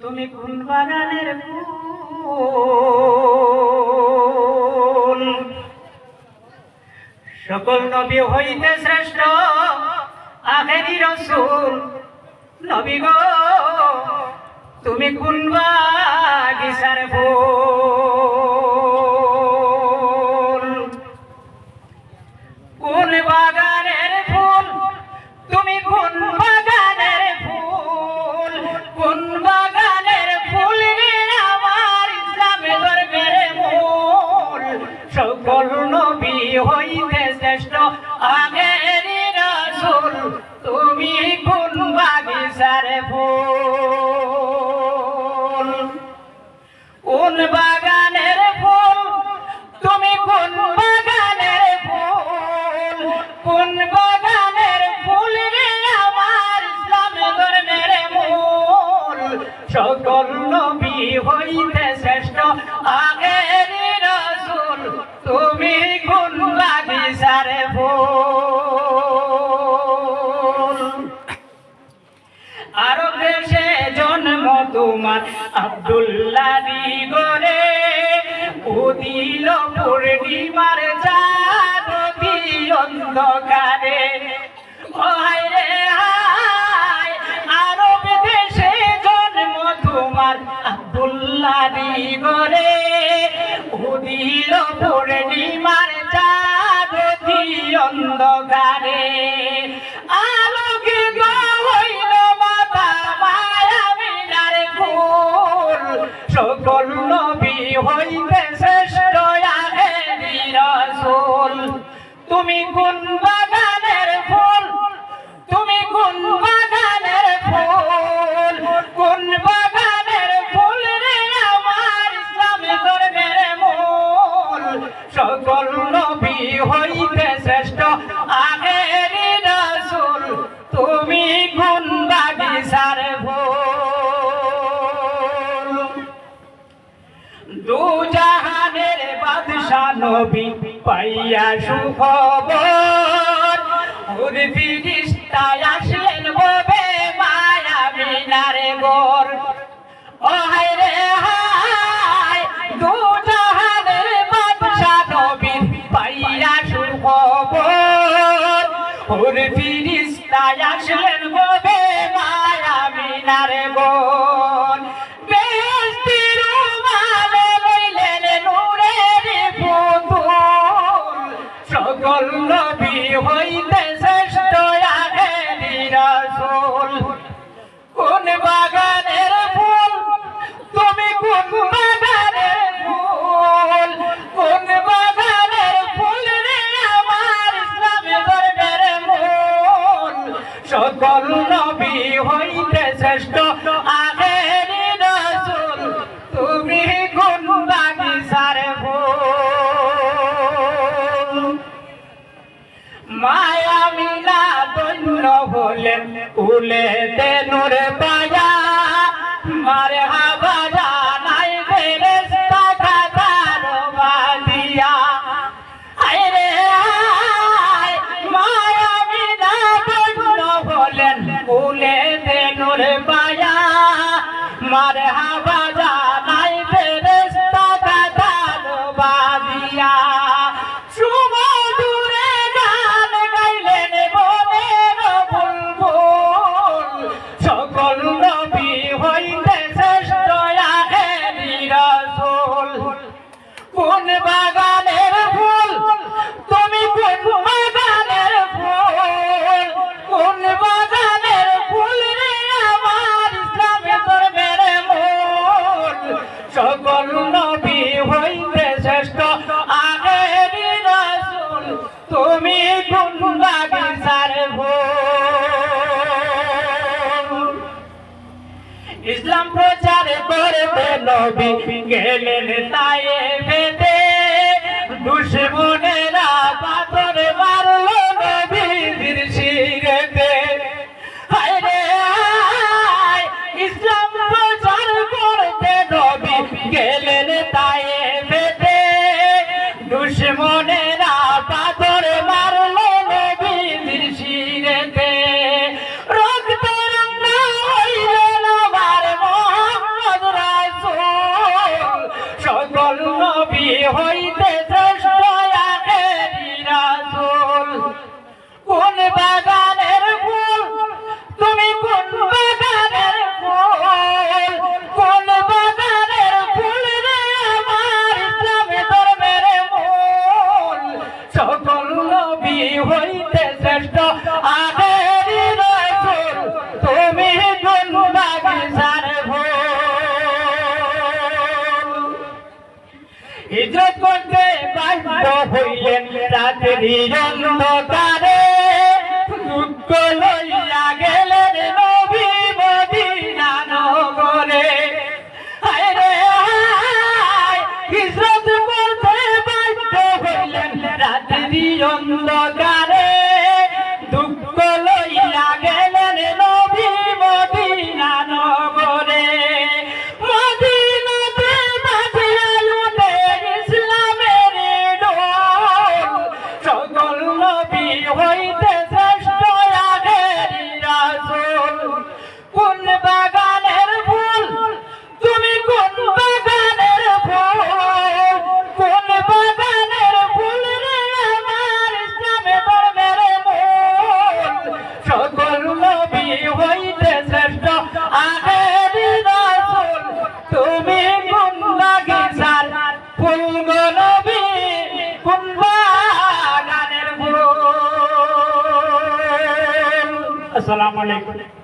তুমি কোন বাগানের সকল নবী হইতে শ্রেষ্ঠ আখেরি রসুল। নবী গো, তুমি কোন বাগিচার ফুল? বাগানের ফুল, তুমি কোন বাগানের ফুল? কোন বাগানের ফুল রে আমার ইসলাম ধর্মের মূল? সকল নবী হইতে তোমার আব্দুল্লাহ গরে উদিল পূর্ণিমার জাগতি অন্ধকারে। হায় রে জন্ম তোমার গরে উদিল পূর্ণিমার কোন বাগানের ফুল, তুমি কোন বাগানের ফুল। কোন বাগানের ফুল রে আমার ইসলামী ধর্মের মূল। সকল নবী হইতে শ্রেষ্ঠ, আগের রসুল, তুমি কোন বাগিচার ফুল। দু জাহানের বাদশা নবী পাইয়া সুখবর। ওর ফিরিস্তায় আসলেন ববে মায়া মিনারে গোর ও হায় রে হায় দু জাহানের বাদশা নবী পাইয়া সুখবর। ওর ফিরিস্তায় আসলেন ববে মায়া মিনারে গোর সকল নবী হইতে শ্রেষ্ঠ। রসুল তুমি মায়া মিলা দৈন্য হলেন মারহাবা নবী গেলেন তাই বেদে হইতে হিজরত বাধ্য হইলেন রাত্রি অন্ধকারে। দুঃখ বাগানের ফুল আসসালামু আলাইকুম